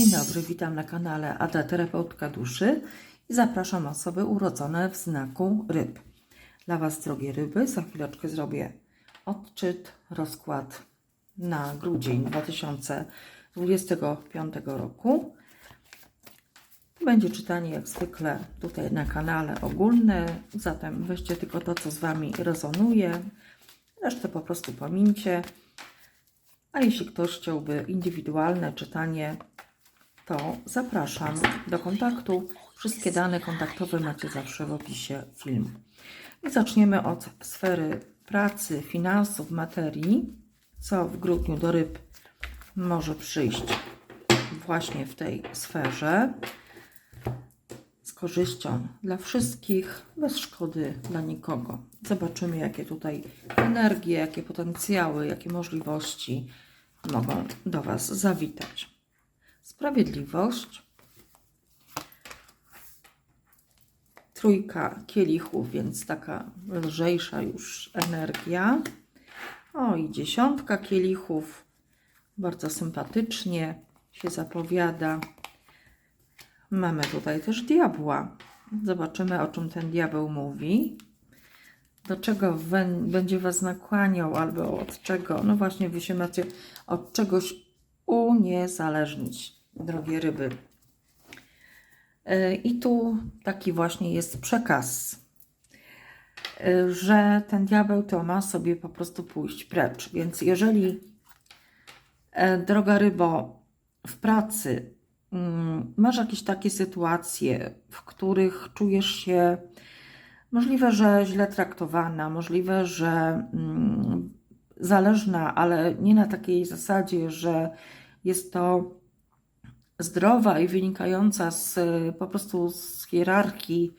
Dzień dobry, witam na kanale Ada Terapeutka Duszy i zapraszam osoby urodzone w znaku ryb. Dla Was, drogie ryby, za chwileczkę zrobię odczyt, rozkład na grudzień 2025 roku. Będzie czytanie jak zwykle tutaj na kanale ogólne, zatem weźcie tylko to, co z Wami rezonuje, resztę po prostu pomincie. A jeśli ktoś chciałby indywidualne czytanie, to zapraszam do kontaktu. Wszystkie dane kontaktowe macie zawsze w opisie filmu. I zaczniemy od sfery pracy, finansów, materii, co w grudniu do ryb może przyjść właśnie w tej sferze z korzyścią dla wszystkich, bez szkody dla nikogo. Zobaczymy, jakie tutaj energie, jakie potencjały, jakie możliwości mogą do Was zawitać. Sprawiedliwość. Trójka kielichów, więc taka lżejsza już energia. O i dziesiątka kielichów. Bardzo sympatycznie się zapowiada. Mamy tutaj też diabła. Zobaczymy, o czym ten diabeł mówi. Do czego będzie Was nakłaniał, albo od czego. No właśnie, Wy się macie od czegoś uniezależnić, drogie ryby. Yy, I tu taki właśnie jest przekaz, yy, że ten diabeł to ma sobie po prostu pójść precz. Więc jeżeli, e, droga rybo, w pracy mm, masz jakieś takie sytuacje, w których czujesz się możliwe, że źle traktowana, możliwe, że mm, zależna, ale nie na takiej zasadzie, że jest to zdrowa i wynikająca z po prostu z hierarchii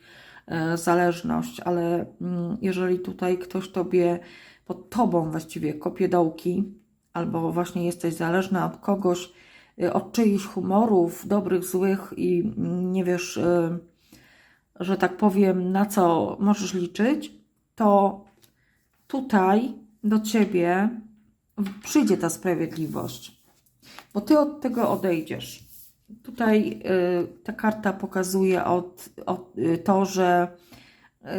e, zależność, ale mm, jeżeli tutaj ktoś tobie pod tobą właściwie kopie dołki, albo właśnie jesteś zależna od kogoś, y, od czyichś humorów, dobrych, złych i mm, nie wiesz, y, że tak powiem, na co możesz liczyć, to tutaj do ciebie przyjdzie ta sprawiedliwość, bo ty od tego odejdziesz. Tutaj y, ta karta pokazuje od, od, y, to, że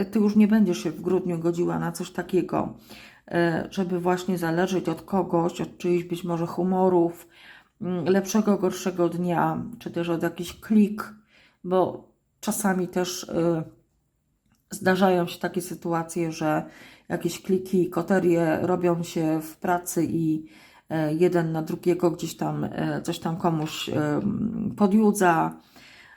y, ty już nie będziesz się w grudniu godziła na coś takiego, żeby właśnie zależeć od kogoś, od czyichś być może humorów, mm, lepszego, gorszego dnia, czy też od jakichś klik, bo czasami też zdarzają się takie sytuacje, że jakieś kliki, koterie robią się w pracy i jeden na drugiego gdzieś tam e, coś tam komuś e, podjudza,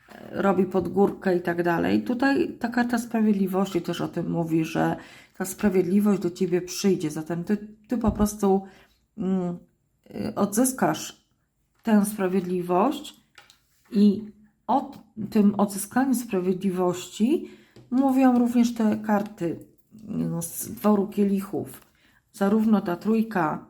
e, robi pod górkę i tak dalej. Tutaj ta karta sprawiedliwości też o tym mówi, że ta sprawiedliwość do ciebie przyjdzie, zatem ty, ty po prostu mm, odzyskasz tę sprawiedliwość i o tym odzyskaniu sprawiedliwości mówią również te karty no, z dworu kielichów. Zarówno ta trójka,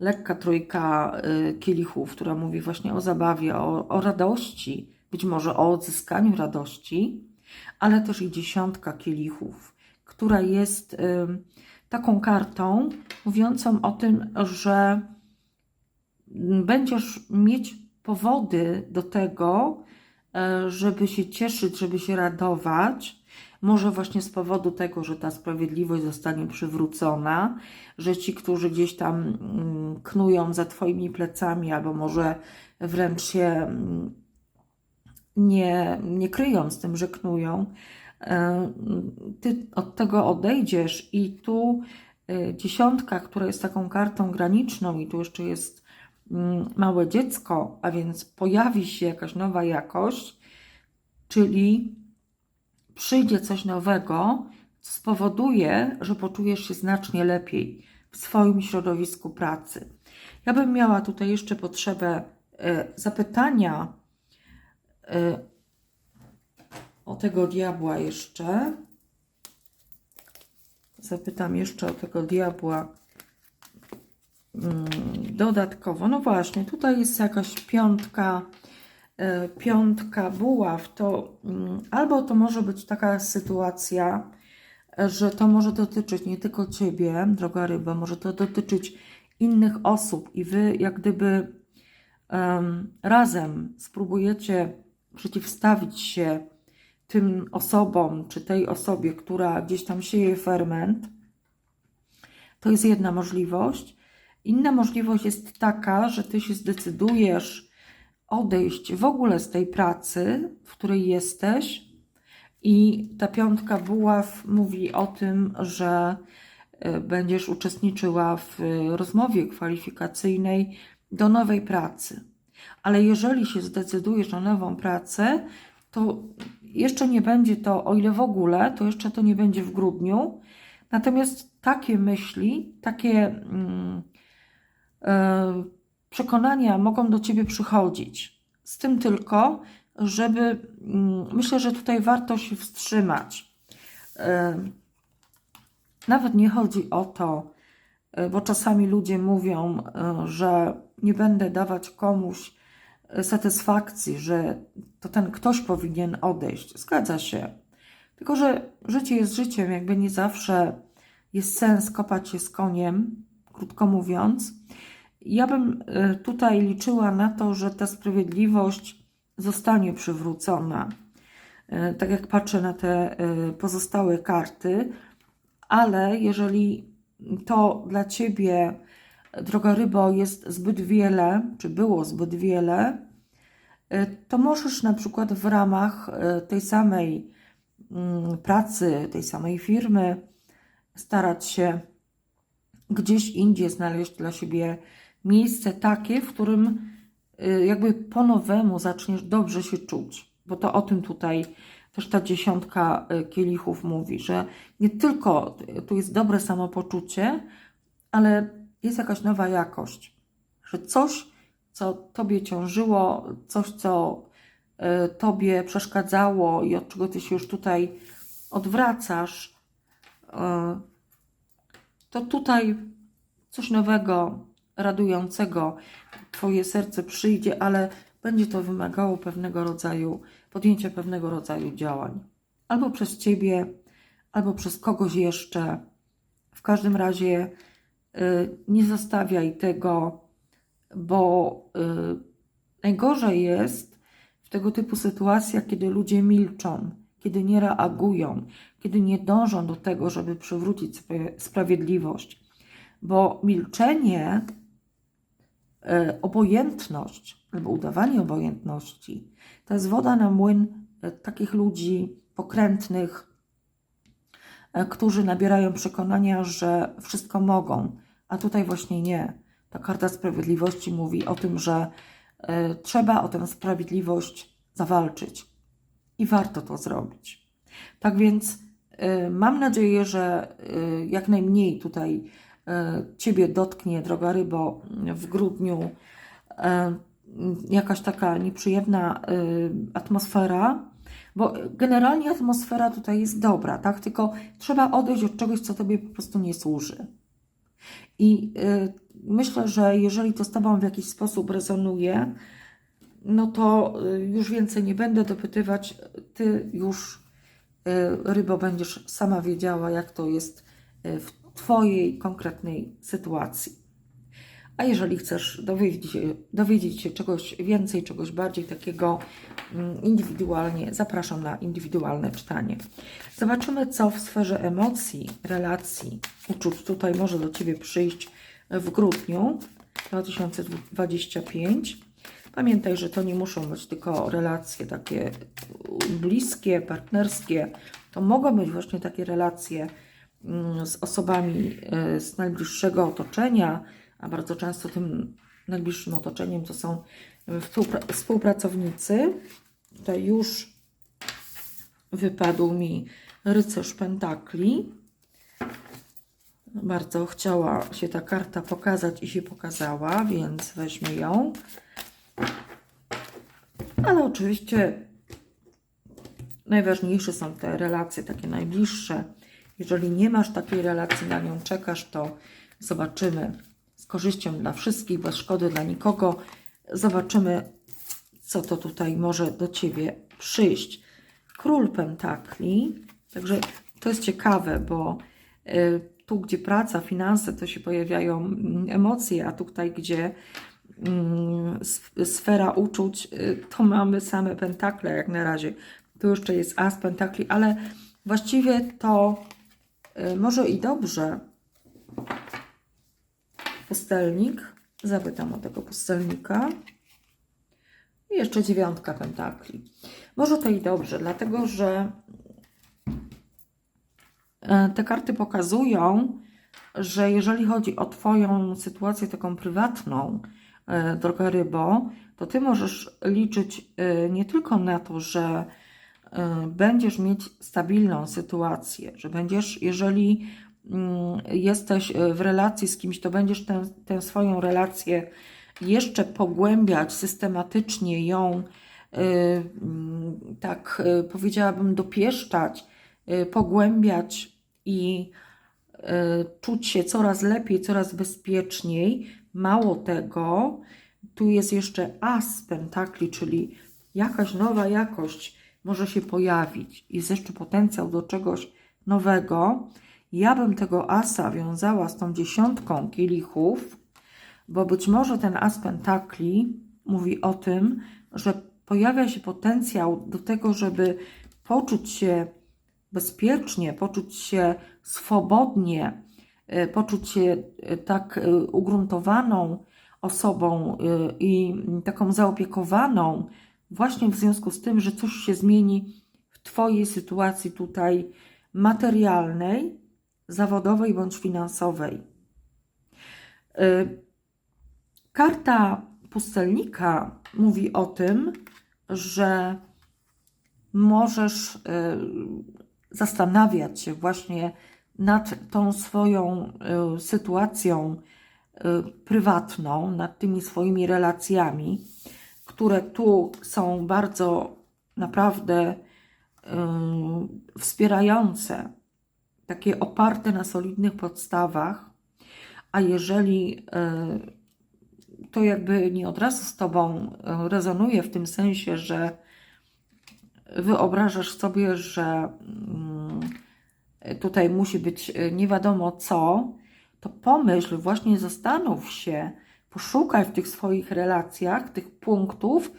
lekka trójka y, kielichów, która mówi właśnie o zabawie, o, o radości, być może o odzyskaniu radości, ale też i dziesiątka kielichów, która jest y, taką kartą mówiącą o tym, że będziesz mieć powody do tego, e, żeby się cieszyć, żeby się radować. Może właśnie z powodu tego, że ta sprawiedliwość zostanie przywrócona, że ci, którzy gdzieś tam mm, knują za Twoimi plecami, albo może wręcz się mm, nie, nie kryją z tym, że knują, e, Ty od tego odejdziesz i tu e, dziesiątka, która jest taką kartą graniczną i tu jeszcze jest mm, małe dziecko, a więc pojawi się jakaś nowa jakość, czyli przyjdzie coś nowego, co spowoduje, że poczujesz się znacznie lepiej w swoim środowisku pracy. Ja bym miała tutaj jeszcze potrzebę e, zapytania e, o tego diabła jeszcze. Zapytam jeszcze o tego diabła mm, dodatkowo. No właśnie, tutaj jest jakaś piątka, piątka buław. To mm, albo to może być taka sytuacja, e, że to może dotyczyć nie tylko Ciebie, droga ryba, może to dotyczyć innych osób i Wy jak gdyby em, razem spróbujecie przeciwstawić się tym osobom, czy tej osobie, która gdzieś tam sieje ferment, to jest jedna możliwość. Inna możliwość jest taka, że ty się zdecydujesz odejść w ogóle z tej pracy, w której jesteś, i ta piątka buław mówi o tym, że y, będziesz uczestniczyła w y, rozmowie kwalifikacyjnej do nowej pracy. Ale jeżeli się zdecydujesz na nową pracę, to jeszcze nie będzie to, o ile w ogóle, to jeszcze to nie będzie w grudniu. Natomiast takie myśli, takie e, przekonania mogą do ciebie przychodzić. Z tym tylko, żeby mm, myślę, że tutaj warto się wstrzymać. E, Nawet nie chodzi o to, e, bo czasami ludzie mówią, e, że nie będę dawać komuś satysfakcji, że to ten ktoś powinien odejść. Zgadza się. Tylko, że życie jest życiem, jakby nie zawsze jest sens kopać się z koniem, krótko mówiąc. Ja bym e, tutaj liczyła na to, że ta sprawiedliwość zostanie przywrócona. E, Tak jak patrzę na te e, pozostałe karty, ale jeżeli to dla ciebie, droga rybo, jest zbyt wiele, czy było zbyt wiele, to możesz na przykład w ramach tej samej mm, pracy, tej samej firmy starać się gdzieś indziej znaleźć dla siebie miejsce takie, w którym y, jakby po nowemu zaczniesz dobrze się czuć. Bo to o tym tutaj też ta dziesiątka y, kielichów mówi, że nie tylko tu jest dobre samopoczucie, ale jest jakaś nowa jakość. Że coś, co tobie ciążyło, coś, co y, tobie przeszkadzało i od czego ty się już tutaj odwracasz, to tutaj coś nowego, radującego Twoje serce przyjdzie, ale będzie to wymagało pewnego rodzaju, podjęcia pewnego rodzaju działań. Albo przez Ciebie, albo przez kogoś jeszcze. W każdym razie y, nie zostawiaj tego, bo y, najgorzej jest w tego typu sytuacjach, kiedy ludzie milczą, kiedy nie reagują, kiedy nie dążą do tego, żeby przywrócić sprawiedliwość. Bo milczenie, obojętność albo udawanie obojętności to jest woda na młyn e, takich ludzi pokrętnych, e, którzy nabierają przekonania, że wszystko mogą, a tutaj właśnie nie. Ta karta sprawiedliwości mówi o tym, że e, trzeba o tę sprawiedliwość zawalczyć i warto to zrobić. Tak więc mam nadzieję, że jak najmniej tutaj Ciebie dotknie, droga rybo, w grudniu y, jakaś taka nieprzyjemna y, atmosfera, bo generalnie atmosfera tutaj jest dobra, tak? Tylko trzeba odejść od czegoś, co Tobie po prostu nie służy. I myślę, że jeżeli to z Tobą w jakiś sposób rezonuje, no to już więcej nie będę dopytywać. Ty już, rybo, będziesz sama wiedziała, jak to jest w Twojej konkretnej sytuacji. A jeżeli chcesz dowiedzieć, dowiedzieć się czegoś więcej, czegoś bardziej takiego mm, indywidualnie, zapraszam na indywidualne czytanie. Zobaczymy, co w sferze emocji, relacji, uczuć tutaj może do Ciebie przyjść w grudniu 2025. Pamiętaj, że to nie muszą być tylko relacje takie bliskie, partnerskie. To mogą być właśnie takie relacje z osobami y, z najbliższego otoczenia, a bardzo często tym najbliższym otoczeniem to są współpra- współpracownicy. Tutaj już wypadł mi rycerz pentakli. Bardzo chciała się ta karta pokazać i się pokazała, więc weźmy ją. Ale oczywiście najważniejsze są te relacje takie najbliższe. Jeżeli nie masz takiej relacji, na nią czekasz, to zobaczymy z korzyścią dla wszystkich, bez szkody dla nikogo. Zobaczymy, co to tutaj może do Ciebie przyjść. Król Pentakli. Także to jest ciekawe, bo y, tu, gdzie praca, finanse, to się pojawiają mm, emocje, a tutaj, gdzie mm, sf- sfera uczuć, y, to mamy same pentakle jak na razie. Tu jeszcze jest as pentakli, ale właściwie to może i dobrze. Pustelnik. Zapytam o tego pustelnika. I jeszcze dziewiątka pentakli. Może to i dobrze, dlatego że e, te karty pokazują, że jeżeli chodzi o Twoją sytuację taką prywatną, e, droga rybo, to Ty możesz liczyć e, nie tylko na to, że e, będziesz mieć stabilną sytuację, że będziesz, jeżeli mm, jesteś e, w relacji z kimś, to będziesz tę, tę swoją relację jeszcze pogłębiać, systematycznie ją, y, mm, tak powiedziałabym, dopieszczać, pogłębiać i czuć się coraz lepiej, coraz bezpieczniej. Mało tego, tu jest jeszcze as pentakli, czyli jakaś nowa jakość może się pojawić. Jest jeszcze potencjał do czegoś nowego. Ja bym tego asa wiązała z tą dziesiątką kielichów, bo być może ten as pentakli mówi o tym, że pojawia się potencjał do tego, żeby poczuć się bezpiecznie, poczuć się swobodnie, e, poczuć się e, tak e, ugruntowaną osobą i taką zaopiekowaną, właśnie w związku z tym, że coś się zmieni w Twojej sytuacji tutaj materialnej, zawodowej bądź finansowej. E, Karta pustelnika mówi o tym, że możesz y, zastanawiać się właśnie nad tą swoją y, sytuacją y, prywatną, nad tymi swoimi relacjami, które tu są bardzo naprawdę wspierające, takie oparte na solidnych podstawach, a jeżeli to jakby nie od razu z Tobą e, rezonuje w tym sensie, że wyobrażasz sobie, że mm, tutaj musi być e, nie wiadomo co, to pomyśl, właśnie zastanów się, poszukaj w tych swoich relacjach tych punktów,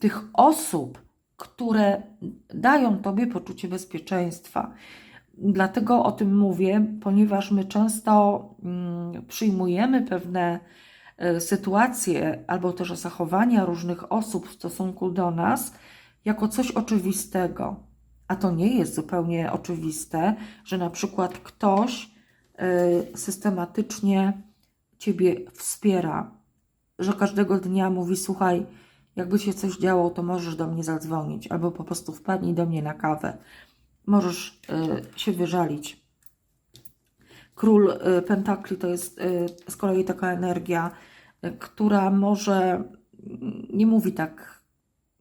tych osób, które dają Tobie poczucie bezpieczeństwa. Dlatego o tym mówię, ponieważ my często mm, przyjmujemy pewne E, sytuacje albo też zachowania różnych osób w stosunku do nas jako coś oczywistego. A to nie jest zupełnie oczywiste, że na przykład ktoś e, systematycznie Ciebie wspiera, że każdego dnia mówi: Słuchaj, jakby się coś działo, to możesz do mnie zadzwonić, albo po prostu wpadnij do mnie na kawę. Możesz e, się wyżalić. Król Pentakli to jest z kolei taka energia, która może nie mówi tak,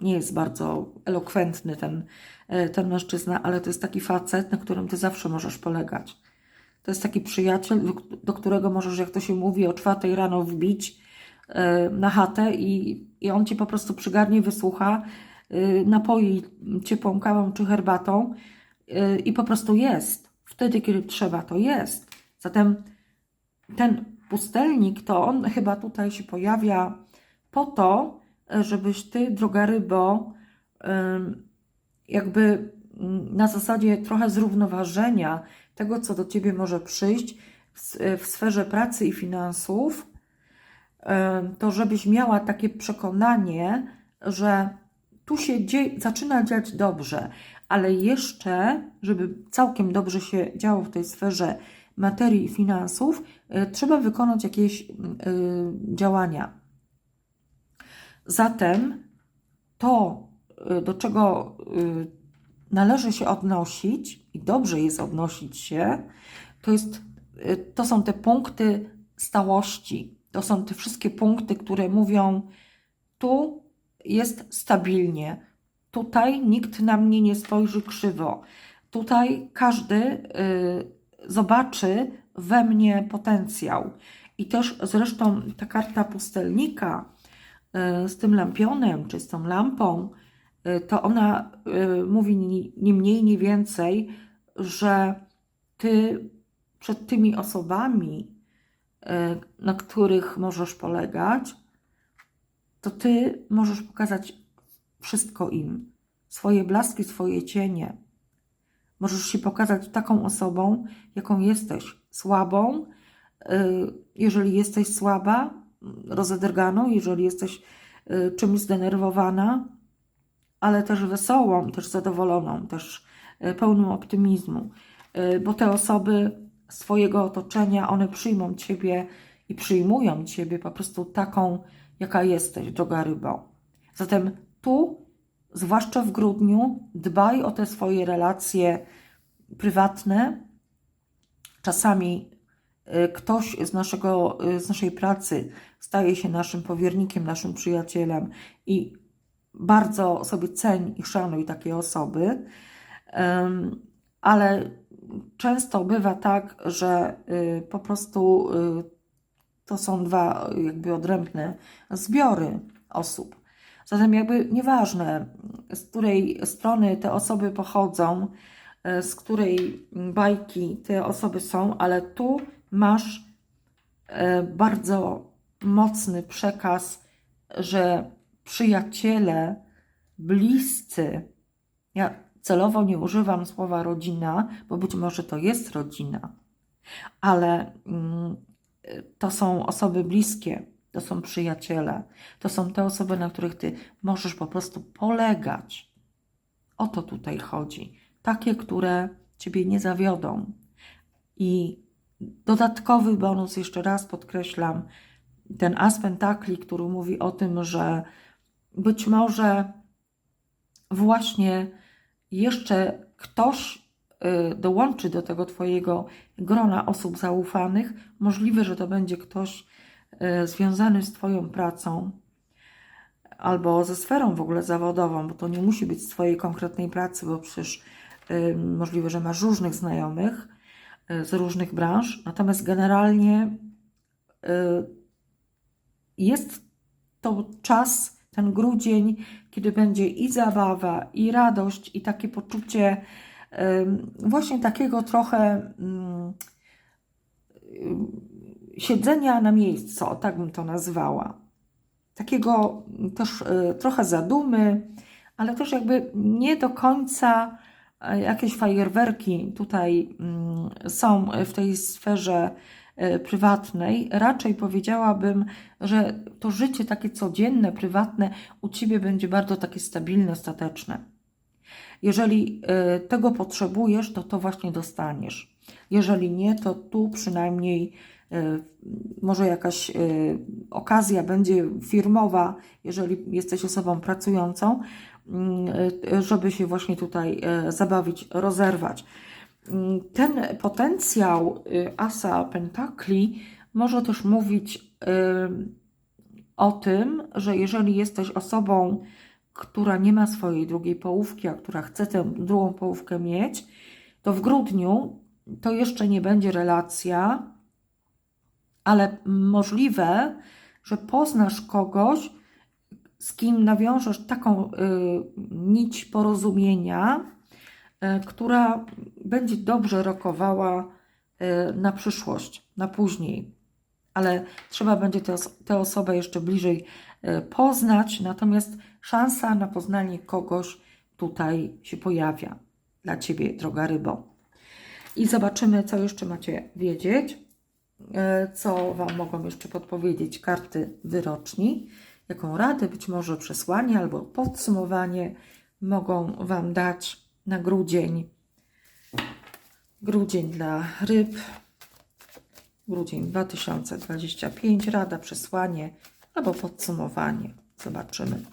nie jest bardzo elokwentny ten, ten mężczyzna, ale to jest taki facet, na którym ty zawsze możesz polegać. To jest taki przyjaciel, do którego możesz, jak to się mówi, o czwartej rano wbić na chatę i, i on ci po prostu przygarnie, wysłucha, napoi ciepłą kawą czy herbatą i po prostu jest. Wtedy, kiedy trzeba, to jest. Zatem ten pustelnik, to on chyba tutaj się pojawia po to, żebyś ty, droga rybo, jakby na zasadzie trochę zrównoważenia tego, co do ciebie może przyjść w sferze pracy i finansów, to żebyś miała takie przekonanie, że tu się dzieje, zaczyna dziać dobrze, ale jeszcze, żeby całkiem dobrze się działo w tej sferze materii i finansów, e, trzeba wykonać jakieś e, działania. Zatem to, e, do czego należy się odnosić i dobrze jest odnosić się, to, jest, to są te punkty stałości. To są te wszystkie punkty, które mówią, tu jest stabilnie, tutaj nikt na mnie nie spojrzy krzywo, tutaj każdy zobaczy we mnie potencjał. I też zresztą ta karta pustelnika y, z tym lampionem, czy z tą lampą, y, to ona y, mówi ni mniej, ni więcej, że ty przed tymi osobami, na których możesz polegać, to ty możesz pokazać wszystko im. Swoje blaski, swoje cienie. Możesz się pokazać taką osobą, jaką jesteś. Słabą, y, jeżeli jesteś słaba, rozedrganą, jeżeli jesteś y, czymś zdenerwowana, ale też wesołą, też zadowoloną, też y, pełną optymizmu. Y, Bo te osoby swojego otoczenia, one przyjmą Ciebie i przyjmują Ciebie po prostu taką, jaka jesteś, droga rybo. Zatem tu, zwłaszcza w grudniu, dbaj o te swoje relacje prywatne. Czasami y, ktoś z, naszego, z naszej pracy staje się naszym powiernikiem, naszym przyjacielem i bardzo sobie ceń i szanuj takie osoby, ale często bywa tak, że y, po prostu y, to są dwa y, jakby odrębne zbiory osób. Zatem jakby nieważne, z której strony te osoby pochodzą, e, z której bajki te osoby są, ale tu masz e, bardzo mocny przekaz, że przyjaciele, bliscy, ja celowo nie używam słowa rodzina, bo być może to jest rodzina, ale mm, to są osoby bliskie, to są przyjaciele, to są te osoby, na których ty możesz po prostu polegać. O to tutaj chodzi. Takie, które ciebie nie zawiodą. I dodatkowy bonus, jeszcze raz podkreślam, ten as pentakli, który mówi o tym, że być może właśnie jeszcze ktoś y, dołączy do tego Twojego grona osób zaufanych, możliwe, że to będzie ktoś y, związany z Twoją pracą albo ze sferą w ogóle zawodową, bo to nie musi być z Twojej konkretnej pracy, bo przecież y, możliwe, że masz różnych znajomych z różnych branż, natomiast generalnie jest to czas, ten grudzień, kiedy będzie i zabawa, i radość, i takie poczucie właśnie takiego trochę ym, siedzenia na miejscu, tak bym to nazwała. Takiego też y, trochę zadumy, ale też jakby nie do końca y, jakieś fajerwerki tutaj mm, są w tej sferze prywatnej. Raczej powiedziałabym, że to życie takie codzienne, prywatne u Ciebie będzie bardzo takie stabilne, stateczne. Jeżeli y, tego potrzebujesz, to to właśnie dostaniesz. Jeżeli nie, to tu przynajmniej y, może jakaś okazja będzie firmowa, jeżeli jesteś osobą pracującą, y, żeby się właśnie tutaj zabawić, rozerwać. Mm, Ten potencjał y, Asa Pentakli może też mówić y, o tym, że jeżeli jesteś osobą, która nie ma swojej drugiej połówki, a która chce tę drugą połówkę mieć, to w grudniu to jeszcze nie będzie relacja, ale możliwe, że poznasz kogoś, z kim nawiążesz taką y, nić porozumienia, która będzie dobrze rokowała y, na przyszłość, na później. Ale trzeba będzie tę os- tę osobę jeszcze bliżej y, poznać, natomiast szansa na poznanie kogoś tutaj się pojawia dla Ciebie, droga rybo. I zobaczymy, co jeszcze macie wiedzieć, e, co Wam mogą jeszcze podpowiedzieć karty wyroczni, jaką radę, być może przesłanie albo podsumowanie mogą Wam dać na grudzień. Grudzień dla ryb, grudzień 2025, rada, przesłanie albo podsumowanie. Zobaczymy,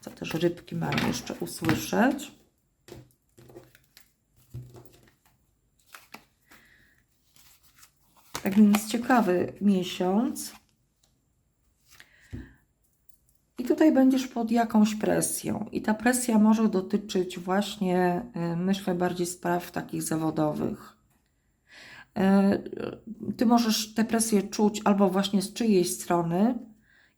co też rybki mają jeszcze usłyszeć. Tak więc ciekawy miesiąc. I tutaj będziesz pod jakąś presją. I ta presja może dotyczyć właśnie, y, myślę, bardziej spraw takich zawodowych. Y, Ty możesz tę presję czuć albo właśnie z czyjejś strony,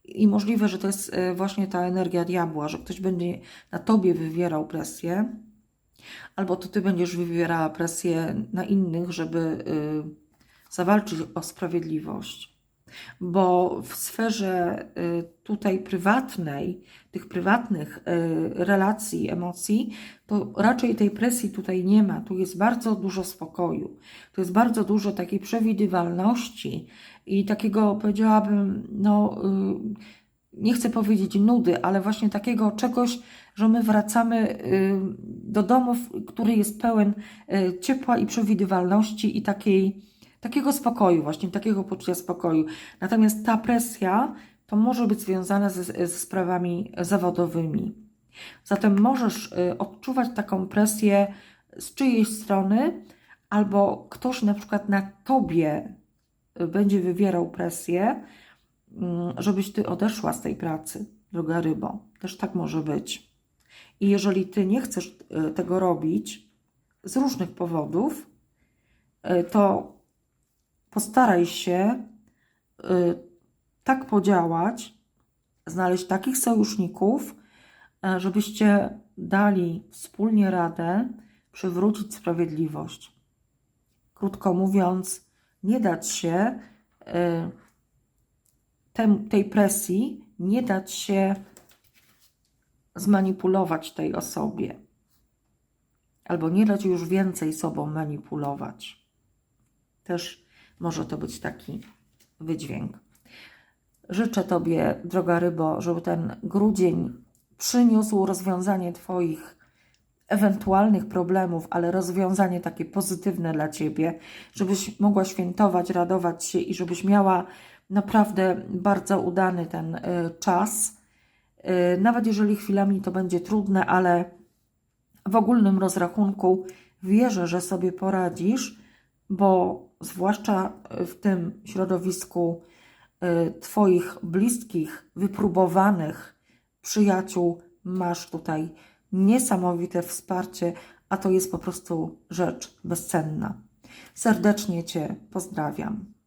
i możliwe, że to jest y, właśnie ta energia diabła, że ktoś będzie na tobie wywierał presję, albo to ty będziesz wywierała presję na innych, żeby zawalczyć o sprawiedliwość. Bo w sferze y, tutaj prywatnej, tych prywatnych y, relacji, emocji, to raczej tej presji tutaj nie ma. Tu jest bardzo dużo spokoju, tu jest bardzo dużo takiej przewidywalności i takiego, powiedziałabym, no, y, nie chcę powiedzieć nudy, ale właśnie takiego czegoś, że my wracamy do domu, który jest pełen ciepła i przewidywalności i takiej, takiego spokoju, właśnie takiego poczucia spokoju. Natomiast ta presja to może być związana ze, ze sprawami zawodowymi. Zatem możesz y, odczuwać taką presję z czyjejś strony, albo ktoś na przykład na tobie y, będzie wywierał presję, mm, żebyś ty odeszła z tej pracy, droga rybo. Też tak może być. I jeżeli ty nie chcesz y, tego robić z różnych powodów, to postaraj się y, tak podziałać, znaleźć takich sojuszników, e, żebyście dali wspólnie radę przywrócić sprawiedliwość. Krótko mówiąc, nie dać się y, tej presji, nie dać się zmanipulować tej osobie, albo nie dać już więcej sobą manipulować. Też może to być taki wydźwięk. Życzę Tobie, droga rybo, żeby ten grudzień przyniósł rozwiązanie Twoich ewentualnych problemów, ale rozwiązanie takie pozytywne dla Ciebie, żebyś mogła świętować, radować się i żebyś miała naprawdę bardzo udany ten y, czas. Y, Nawet jeżeli chwilami to będzie trudne, ale w ogólnym rozrachunku wierzę, że sobie poradzisz, bo zwłaszcza w tym środowisku y, Twoich bliskich, wypróbowanych przyjaciół masz tutaj niesamowite wsparcie, a to jest po prostu rzecz bezcenna. Serdecznie Cię pozdrawiam.